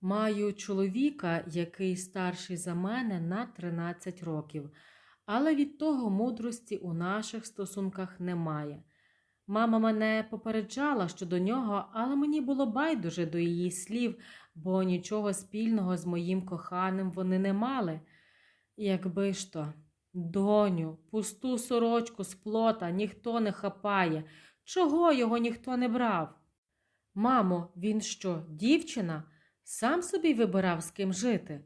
Маю чоловіка, який старший за мене на 13 років, але від того мудрості у наших стосунках немає. Мама мене попереджала щодо нього, але мені було байдуже до її слів, бо нічого спільного з моїм коханим вони не мали. Якби ж то, доню, пусту сорочку з плота ніхто не хапає. Чого його ніхто не брав? Мамо, він що, дівчина? Сам собі вибирав, з ким жити.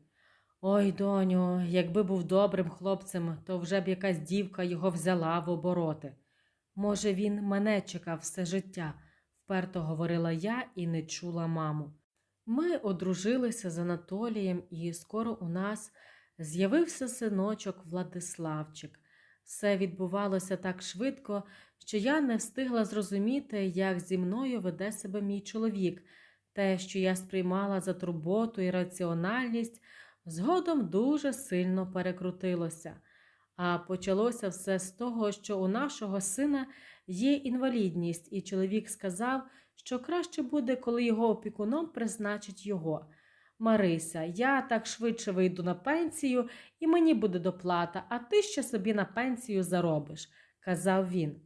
Ой, доню, якби був добрим хлопцем, то вже б якась дівка його взяла в обороти. Може, він мене чекав все життя, вперто говорила я і не чула маму. Ми одружилися з Анатолієм, і скоро у нас з'явився синочок Владиславчик. Все відбувалося так швидко, що я не встигла зрозуміти, як зі мною веде себе мій чоловік. Те, що я сприймала за турботу і раціональність, згодом дуже сильно перекрутилося. А почалося все з того, що у нашого сина є інвалідність, і чоловік сказав, що краще буде, коли його опікуном призначить його. Марися, я так швидше вийду на пенсію, і мені буде доплата, а ти ще собі на пенсію заробиш, казав він.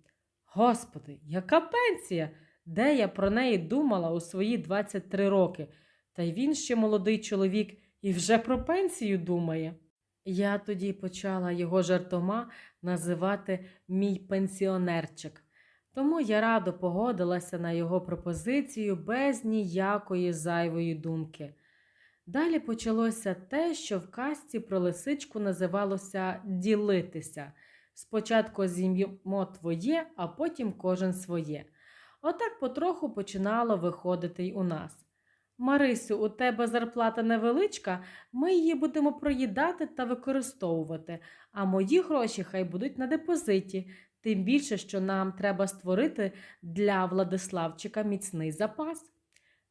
Господи, яка пенсія? Де я про неї думала у свої 23 роки? Та й він ще молодий чоловік і вже про пенсію думає. Я тоді почала його жартома називати мій пенсіонерчик. Тому я радо погодилася на його пропозицію без ніякої зайвої думки. Далі почалося те, що в казці про лисичку називалося ділитися. Спочатку зім'ємо твоє, а потім кожен своє. Отак потроху починало виходити й у нас. Марисю, у тебе зарплата невеличка, ми її будемо проїдати та використовувати, а мої гроші хай будуть на депозиті, тим більше, що нам треба створити для Владиславчика міцний запас.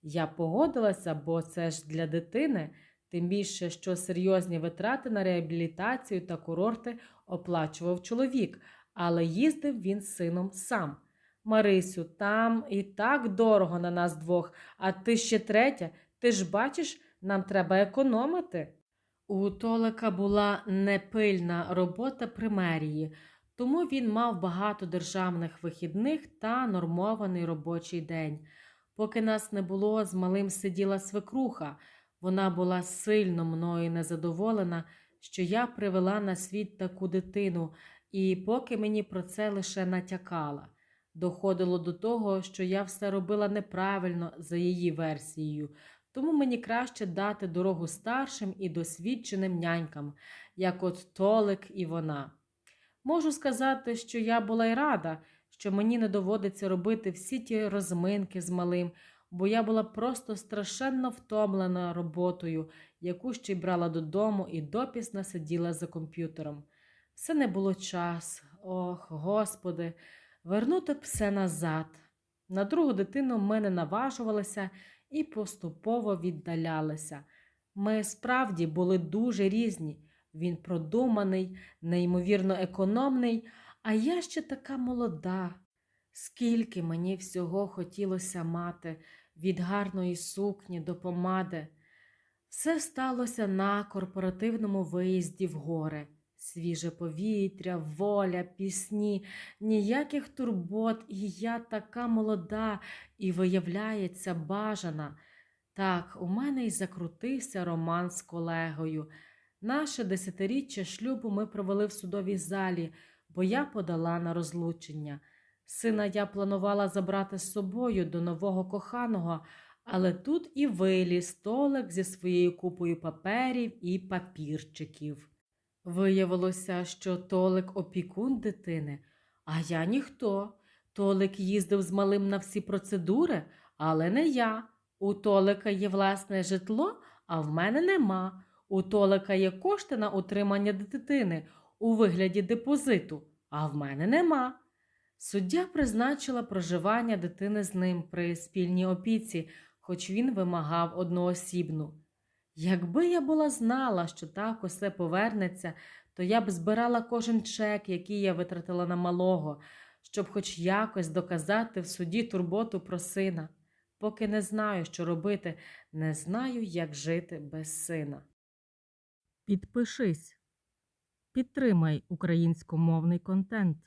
Я погодилася, бо це ж для дитини, тим більше, що серйозні витрати на реабілітацію та курорти оплачував чоловік, але їздив він з сином сам. Марисю, там і так дорого на нас двох, а ти ще третя. Ти ж бачиш, нам треба економити. У Толика була непильна робота при мерії, тому він мав багато державних вихідних та нормований робочий день. Поки нас не було, з малим сиділа свекруха. Вона була сильно мною незадоволена, що я привела на світ таку дитину, і поки мені про це лише натякала. Доходило до того, що я все робила неправильно за її версією, тому мені краще дати дорогу старшим і досвідченим нянькам, як от Толик і вона. Можу сказати, що я була й рада, що мені не доводиться робити всі ті розминки з малим, бо я була просто страшенно втомлена роботою, яку ще й брала додому і допісно сиділа за комп'ютером. Все не було час, ох, господи. Вернути б все назад. На другу дитину ми не наважувалися і поступово віддалялися. Ми справді були дуже різні. Він продуманий, неймовірно економний, а я ще така молода. Скільки мені всього хотілося мати від гарної сукні до помади. Все сталося на корпоративному виїзді в гори свіже повітря, воля, пісні, ніяких турбот, і я така молода і, виявляється, бажана. Так, у мене й закрутився роман з колегою. Наше десятиріччя шлюбу ми провели в судовій залі, бо я подала на розлучення. Сина я планувала забрати з собою до нового коханого, але тут і виліз столик зі своєю купою паперів і папірчиків. Виявилося, що Толик опікун дитини, а я ніхто. Толик їздив з малим на всі процедури, але не я. У Толика є власне житло, а в мене нема. У Толика є кошти на утримання дитини у вигляді депозиту, а в мене нема. Суддя призначила проживання дитини з ним при спільній опіці, хоч він вимагав одноосібну. Якби я була знала, що так усе повернеться, то я б збирала кожен чек, який я витратила на малого, щоб хоч якось доказати в суді турботу про сина. поки не знаю, що робити, не знаю, як жити без сина. Підпишись. Підтримай українськомовний контент.